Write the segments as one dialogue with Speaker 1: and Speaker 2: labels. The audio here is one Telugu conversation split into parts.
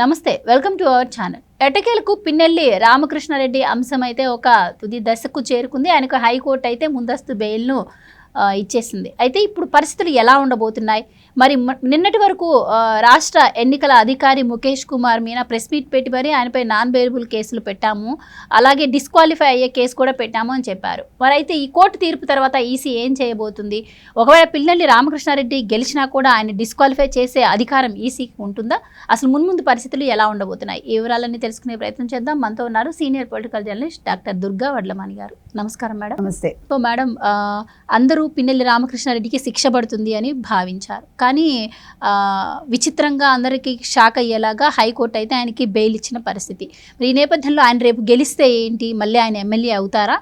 Speaker 1: నమస్తే వెల్కమ్ టు అవర్ ఛానల్. ఎటకేలకు పిన్నెల్లి రామకృష్ణారెడ్డి అంశం అయితే ఒక తుది దశకు చేరుకుంది. ఆయనకు హైకోర్టు అయితే ముందస్తు బెయిల్ను ఇచ్చేసింది. అయితే ఇప్పుడు పరిస్థితులు ఎలా ఉండబోతున్నాయి? మరి నిన్నటి వరకు రాష్ట్ర ఎన్నికల అధికారి ముఖేష్ కుమార్ మీన ప్రెస్ మీట్ పెట్టి మరి ఆయనపై నాన్ బెయిలబుల్ కేసులు పెట్టాము. అలాగే డిస్క్వాలిఫై అయ్యే కేసు కూడా పెట్టాము అని చెప్పారు. మరి అయితే ఈ కోర్టు తీర్పు తర్వాత ఈసీ ఏం చేయబోతుంది? ఒకవేళ పిల్లల్ని రామకృష్ణారెడ్డి గెలిచినా కూడా ఆయన డిస్క్వాలిఫై చేసే అధికారం ఈసీకి ఉంటుందా? అసలు మున్ముందు పరిస్థితులు ఎలా ఉండబోతున్నాయి? ఈ వివరాలన్నీ తెలుసుకునే ప్రయత్నం చేద్దాం. మనతో ఉన్నారు senior political journalist doctor Durga Vadlamani గారు. నమస్కారం మేడం.
Speaker 2: నమస్తే.
Speaker 1: సో మేడం అందరూ పిన్నెల్లి రామకృష్ణారెడ్డికి శిక్ష పడుతుంది అని భావించారు. కానీ విచిత్రంగా అందరికీ షాక్ అయ్యేలాగా హైకోర్టు అయితే ఆయనకి బెయిల్ ఇచ్చిన పరిస్థితి. మరి ఈ నేపథ్యంలో ఆయన రేపు గెలిస్తే ఏంటి? మళ్ళీ ఆయన ఎమ్మెల్యే అవుతారా?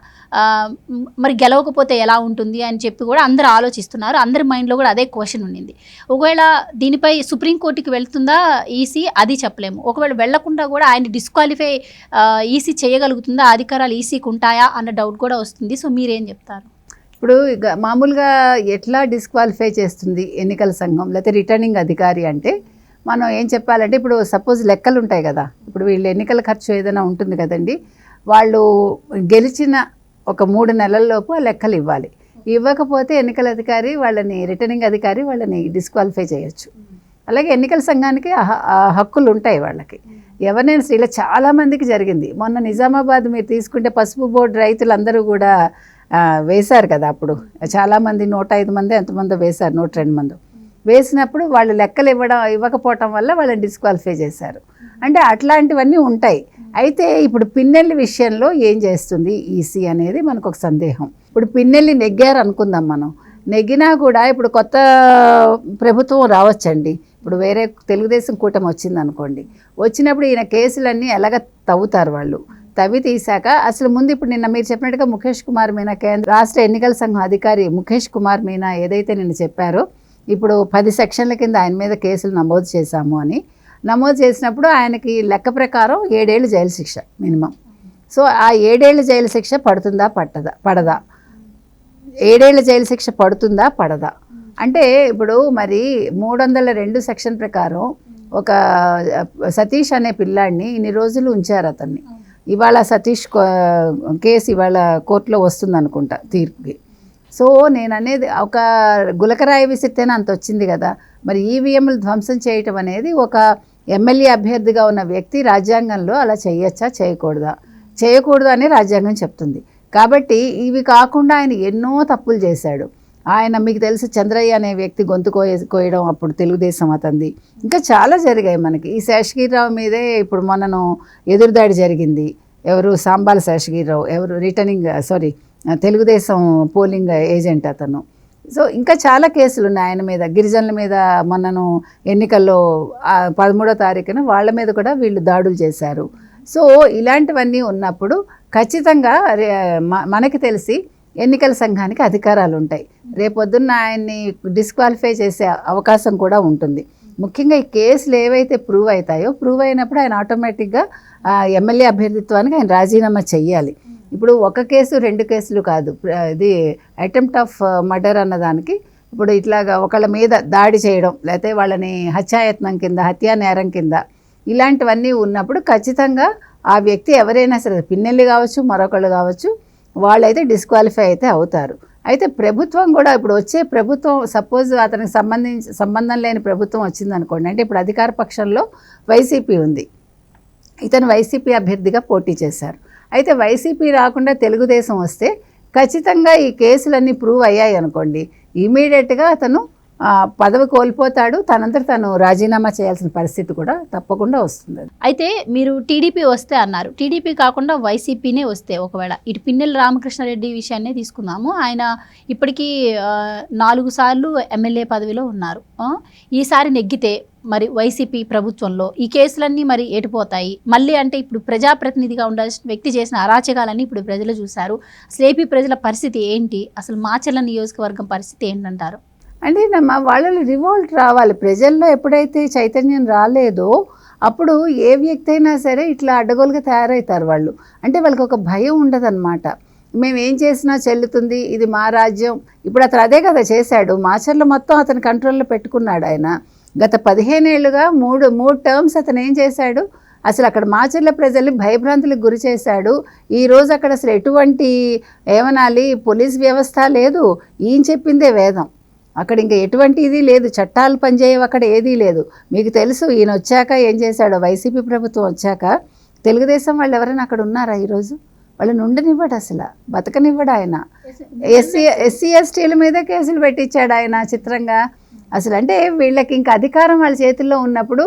Speaker 1: మరి గెలవకపోతే ఎలా ఉంటుంది అని చెప్పి కూడా అందరూ ఆలోచిస్తున్నారు. అందరి మైండ్లో కూడా అదే క్వశ్చన్ ఉండింది. ఒకవేళ దీనిపై సుప్రీంకోర్టుకి వెళ్తుందా ఈసీ? అది చెప్పలేము. ఒకవేళ వెళ్ళకుండా కూడా ఆయన డిస్క్వాలిఫై ఈసీ చేయగలుగుతుందా? అధికారాలు ఈసీకి ఉంటాయా? అన్న డౌట్ కూడా వస్తుంది. సో మీరేం చెప్తారు?
Speaker 2: ఇప్పుడు మామూలుగా ఎట్లా డిస్క్వాలిఫై చేస్తుంది ఎన్నికల సంఘం? లేకపోతే రిటర్నింగ్ అధికారి అంటే మనం ఏం చెప్పాలంటే ఇప్పుడు సపోజ్ లెక్కలు ఉంటాయి కదా. ఇప్పుడు వీళ్ళు ఎన్నికల ఖర్చు ఏదైనా ఉంటుంది కదండి. వాళ్ళు గెలిచిన ఒక మూడు నెలల్లోపు ఆ లెక్కలు ఇవ్వాలి. ఇవ్వకపోతే ఎన్నికల అధికారి వాళ్ళని రిటర్నింగ్ అధికారి వాళ్ళని డిస్క్వాలిఫై చేయొచ్చు. అలాగే ఎన్నికల సంఘానికి హక్కులు ఉంటాయి వాళ్ళకి. ఎవరైనా ఇలా చాలామందికి జరిగింది. మొన్న నిజామాబాద్ మీరు తీసుకుంటే పసుపు బోర్డు రైతులందరూ కూడా వేశారు కదా అప్పుడు. చాలామంది నూట ఐదు మంది ఎంతమందో వేశారు నూట రెండు మంది. వేసినప్పుడు వాళ్ళు లెక్కలు ఇవ్వడం ఇవ్వకపోవటం వల్ల వాళ్ళని డిస్క్వాలిఫై చేశారు. అంటే అట్లాంటివన్నీ ఉంటాయి. అయితే ఇప్పుడు పిన్నెల్లి విషయంలో ఏం చేస్తుంది ఈసీ అనేది మనకు ఒక సందేహం. ఇప్పుడు పిన్నెల్లి నెగ్గారు అనుకుందాం మనం. నెగ్గినా కూడా ఇప్పుడు కొత్త ప్రభుత్వం రావచ్చండి. ఇప్పుడు వేరే తెలుగుదేశం కూటమి వచ్చింది అనుకోండి వచ్చినప్పుడు ఈయన కేసులన్నీ ఎలాగ తవ్వుతారు వాళ్ళు? తవ్వి తీశాక అసలు ముందు ఇప్పుడు నిన్న మీరు చెప్పినట్టుగా ముఖేష్ కుమార్ మీనా కేంద్ర రాష్ట్ర ఎన్నికల సంఘం అధికారి ముఖేష్ కుమార్ మీనా ఏదైతే నిన్న చెప్పారో ఇప్పుడు పది సెక్షన్ల కింద ఆయన మీద కేసులు నమోదు చేశాము అని. నమోదు చేసినప్పుడు ఆయనకి లెక్క ప్రకారం ఏడేళ్ళు జైలు శిక్ష మినిమం. సో ఆ ఏడేళ్ళు జైలు శిక్ష పడుతుందా పట్టదా పడదా? ఏడేళ్ళ జైలు శిక్ష పడుతుందా పడదా? అంటే ఇప్పుడు మరి మూడు వందల రెండు సెక్షన్ ప్రకారం ఒక సతీష్ అనే పిల్లాడిని ఇన్ని రోజులు ఉంచారు అతన్ని. ఇవాళ సతీష్ కో- కేసు ఇవాళ కోర్టులో వస్తుంది అనుకుంటా తీర్పుకి. సో నేను అనేది ఒక గులకరాయి విసిరితేనే అంత వచ్చింది కదా. మరి ఈవీఎంలు ధ్వంసం చేయటం అనేది ఒక ఎమ్మెల్యే అభ్యర్థిగా ఉన్న వ్యక్తి రాజ్యాంగంలో అలా చేయొచ్చా చేయకూడదా? చేయకూడదు అని రాజ్యాంగం చెప్తుంది. కాబట్టి ఇవి కాకుండా ఆయన ఎన్నో తప్పులు చేశాడు. ఆయన మీకు తెలుసు చంద్రయ్య అనే వ్యక్తి గొంతు కోయ కోయడం అప్పుడు తెలుగుదేశం అతంది. ఇంకా చాలా జరిగాయి మనకి. ఈ శేషగిరిరావు మీదే ఇప్పుడు మనను ఎదురుదాడి జరిగింది. ఎవరు? సాంబాల శేషగిరిరావు. ఎవరు? Returning sorry Telugu Desam polling agent అతను. సో ఇంకా చాలా కేసులు ఉన్నాయి ఆయన మీద. గిరిజనుల మీద మనను ఎన్నికల్లో పదమూడో తారీఖున వాళ్ళ మీద కూడా వీళ్ళు దాడులు చేశారు. సో ఇలాంటివన్నీ ఉన్నప్పుడు ఖచ్చితంగా మనకి తెలిసి ఎన్నికల సంఘానికి అధికారాలు ఉంటాయి రేపొద్దున్న ఆయన్ని డిస్క్వాలిఫై చేసే అవకాశం కూడా ఉంటుంది. ముఖ్యంగా ఈ కేసులు ఏవైతే ప్రూవ్ అవుతాయో ప్రూవ్ అయినప్పుడు ఆయన ఆటోమేటిక్గా ఎమ్మెల్యే అభ్యర్థిత్వానికి ఆయన రాజీనామా చెయ్యాలి. ఇప్పుడు ఒక కేసు రెండు కేసులు కాదు. ఇది అటెంప్ట్ ఆఫ్ మర్డర్ అన్నదానికి ఇప్పుడు ఇట్లాగా ఒకళ్ళ మీద దాడి చేయడం లేకపోతే వాళ్ళని హత్యాయత్నం కింద హత్యా నేరం కింద ఇలాంటివన్నీ ఉన్నప్పుడు ఖచ్చితంగా ఆ వ్యక్తి ఎవరైనా సరే పిన్నెల్లి కావచ్చు మరొకళ్ళు కావచ్చు వాళ్ళైతే డిస్క్వాలిఫై అయితే అవుతారు. అయితే ప్రభుత్వం కూడా ఇప్పుడు వచ్చే ప్రభుత్వం సపోజ్ అతనికి సంబంధించి సంబంధం లేని ప్రభుత్వం వచ్చింది అనుకోండి అంటే ఇప్పుడు అధికార పక్షంలో వైసీపీ ఉంది. ఇతను వైసీపీ అభ్యర్థిగా పోటీ చేశారు. అయితే వైసీపీ రాకుండా తెలుగుదేశం వస్తే ఖచ్చితంగా ఈ కేసులన్నీ ప్రూవ్ అయ్యాయి అనుకోండి ఇమీడియట్గా అతను పదవి కోల్పోతాడు తనంతట తను రాజీనామా చేయాల్సిన పరిస్థితి కూడా తప్పకుండా వస్తుంది.
Speaker 1: అయితే మీరు టీడీపీ వస్తే అన్నారు. టీడీపీ కాకుండా వైసీపీనే వస్తే ఒకవేళ ఇటు పిన్నెల రామకృష్ణారెడ్డి విషయాన్నే తీసుకుందాము. ఆయన ఇప్పటికీ నాలుగు సార్లు ఎమ్మెల్యే పదవిలో ఉన్నారు. ఈసారి నెగ్గితే మరి వైసీపీ ప్రభుత్వంలో ఈ కేసులన్నీ మరి ఏటిపోతాయి? మళ్ళీ అంటే ఇప్పుడు ప్రజాప్రతినిధిగా ఉండాల్సిన వ్యక్తి చేసిన అరాచకాలన్నీ ఇప్పుడు ప్రజలు చూశారు. స్లేపీ ప్రజల పరిస్థితి ఏంటి? అసలు మాచర్ల నియోజకవర్గం పరిస్థితి ఏంటంటారు?
Speaker 2: అంటే మా వాళ్ళలో రివోల్ట్ రావాలి. ప్రజల్లో ఎప్పుడైతే చైతన్యం రాలేదో అప్పుడు ఏ వ్యక్తి అయినా సరే ఇట్లా అడ్డగోలుగా తయారవుతారు వాళ్ళు. అంటే వాళ్ళకి ఒక భయం ఉండదన్నమాట. మేము ఏం చేసినా చెల్లుతుంది ఇది మా రాజ్యం. ఇప్పుడు అతను అదే కదా చేశాడు. మాచర్లు మొత్తం అతని కంట్రోల్లో పెట్టుకున్నాడు ఆయన. గత పదిహేనేళ్ళుగా మూడు మూడు టర్మ్స్ అతను ఏం చేశాడు? అసలు అక్కడ మాచర్ల ప్రజల్ని భయభ్రాంతులకు గురి చేశాడు. ఈరోజు అక్కడ అసలు ఎటువంటి ఏమనాలి పోలీస్ వ్యవస్థ లేదు. ఈయన చెప్పిందే వేదం. అక్కడ ఇంకా ఎటువంటి ఇది లేదు. చట్టాలు పనిచేయవు అక్కడ ఏదీ లేదు. మీకు తెలుసు ఈయన వచ్చాక ఏం చేశాడో? వైసీపీ ప్రభుత్వం వచ్చాక తెలుగుదేశం వాళ్ళు ఎవరైనా అక్కడ ఉన్నారా ఈరోజు? వాళ్ళని ఉండనివ్వడు అసలు బతకనివ్వడు ఆయన. ఎస్సీ ఎస్సీ ఎస్టీల మీద కేసులు పెట్టించాడు ఆయన చిత్రంగా. అసలు అంటే వీళ్ళకి ఇంకా అధికారం వాళ్ళ చేతుల్లో ఉన్నప్పుడు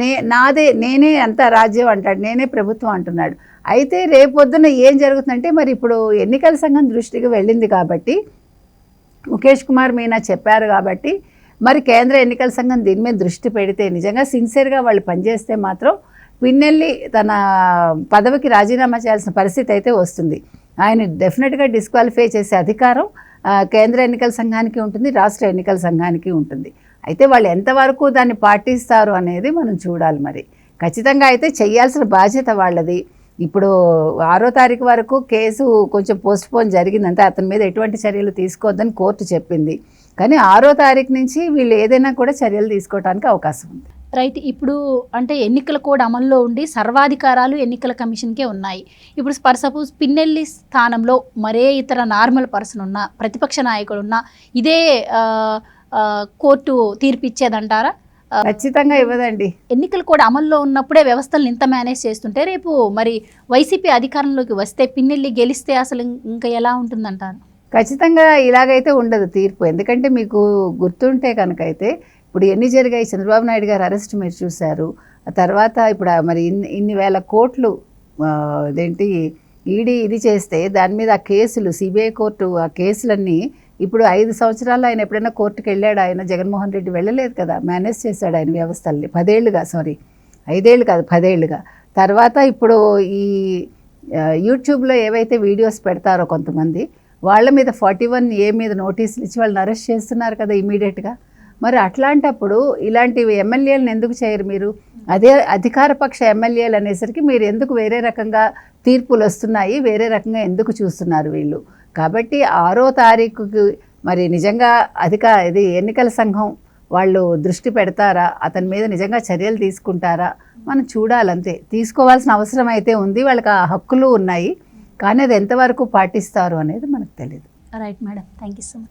Speaker 2: నే నాదే నేనే అంత రాజ్యం అంటాడు నేనే ప్రభుత్వం అంటున్నాడు. అయితే రేపొద్దున ఏం జరుగుతుందంటే మరి ఇప్పుడు ఎన్నికల సంఘం దృష్టికి వెళ్ళింది కాబట్టి ముఖేష్ కుమార్ మీనా చెప్పారు కాబట్టి మరి కేంద్ర ఎన్నికల సంఘం దీని మీద దృష్టి పెడితే నిజంగా సిన్సియర్గా వాళ్ళు పనిచేస్తే మాత్రం పిన్నెల్లి తన పదవికి రాజీనామా చేయాల్సిన పరిస్థితి అయితే వస్తుంది. ఆయన డెఫినెట్గా డిస్క్వాలిఫై చేసే అధికారం కేంద్ర ఎన్నికల సంఘానికి ఉంటుంది రాష్ట్ర ఎన్నికల సంఘానికి ఉంటుంది. అయితే వాళ్ళు ఎంతవరకు దాన్ని పాటిస్తారు అనేది మనం చూడాలి మరి. ఖచ్చితంగా అయితే చేయాల్సిన బాధ్యత వాళ్ళది. ఇప్పుడు ఆరో తారీఖు వరకు కేసు కొంచెం పోస్ట్పోన్ జరిగిందంటే అతని మీద ఎటువంటి చర్యలు తీసుకోవద్దని కోర్టు చెప్పింది. కానీ ఆరో తారీఖు నుంచి వీళ్ళు ఏదైనా కూడా చర్యలు తీసుకోవడానికి అవకాశం ఉంది.
Speaker 1: రైట్ ఇప్పుడు అంటే ఎన్నికల కోడ్ అమల్లో ఉండి సర్వాధికారాలు ఎన్నికల కమిషన్కే ఉన్నాయి. ఇప్పుడు ఫర్ సపోజ్ పిన్నెల్లి స్థానంలో మరే ఇతర నార్మల్ పర్సన్ ఉన్నా ప్రతిపక్ష నాయకుడు ఉన్నా ఇదే కోర్టు తీర్పు ఇచ్చేదంటారా?
Speaker 2: ఖచ్చితంగా ఇవ్వదండి.
Speaker 1: ఎన్నికల కోడ్ అమల్లో ఉన్నప్పుడే వ్యవస్థలను ఇంత మేనేజ్ చేస్తుంటే రేపు మరి వైసీపీ అధికారంలోకి వస్తే పిన్నెల్లి గెలిస్తే అసలు ఇంకా ఎలా ఉంటుందంటారు?
Speaker 2: ఖచ్చితంగా ఇలాగైతే ఉండదు తీర్పు. ఎందుకంటే మీకు గుర్తుంటే కనుక అయితే ఇప్పుడు ఎన్ని జరిగాయి? చంద్రబాబు నాయుడు గారు అరెస్ట్ మీరు చూశారు. ఆ తర్వాత ఇప్పుడు మరి ఇన్ని ఇన్ని వేల కోట్లు అదేంటి ఈడీ ఇది చేస్తే దాని మీద ఆ కేసులు సిబిఐ కోర్టు ఆ కేసులన్నీ ఇప్పుడు ఐదు సంవత్సరాలు ఆయన ఎప్పుడైనా కోర్టుకు వెళ్ళాడు ఆయన జగన్మోహన్ రెడ్డి వెళ్ళలేదు కదా మేనేజ్ చేశాడు ఆయన వ్యవస్థల్ని పదేళ్ళుగా సారీ ఐదేళ్ళు కాదు పదేళ్ళుగా తర్వాత ఇప్పుడు ఈ యూట్యూబ్లో ఏవైతే వీడియోస్ పెడతారో కొంతమంది వాళ్ళ మీద ఫార్టీ వన్ ఏ మీద నోటీసులు ఇచ్చి వాళ్ళని అరెస్ట్ చేస్తున్నారు కదా ఇమీడియట్గా. మరి అట్లాంటప్పుడు ఇలాంటివి ఎమ్మెల్యేలను ఎందుకు చేయరు మీరు? అదే అధికారపక్ష ఎమ్మెల్యేలు అనేసరికి మీరు ఎందుకు వేరే రకంగా తీర్పులు వస్తున్నాయి వేరే రకంగా ఎందుకు చూస్తున్నారు వీళ్ళు? కాబట్టి ఆరో తారీఖుకి మరి నిజంగా అధిక ఇది ఎన్నికల సంఘం వాళ్ళు దృష్టి పెడతారా? అతని మీద నిజంగా చర్యలు తీసుకుంటారా? మనం చూడాలంతే. తీసుకోవాల్సిన అవసరం అయితే ఉంది. వాళ్ళకి ఆ హక్కులు ఉన్నాయి. కానీ అది ఎంతవరకు పాటిస్తారు అనేది మనకు తెలియదు
Speaker 1: right madam thank you so much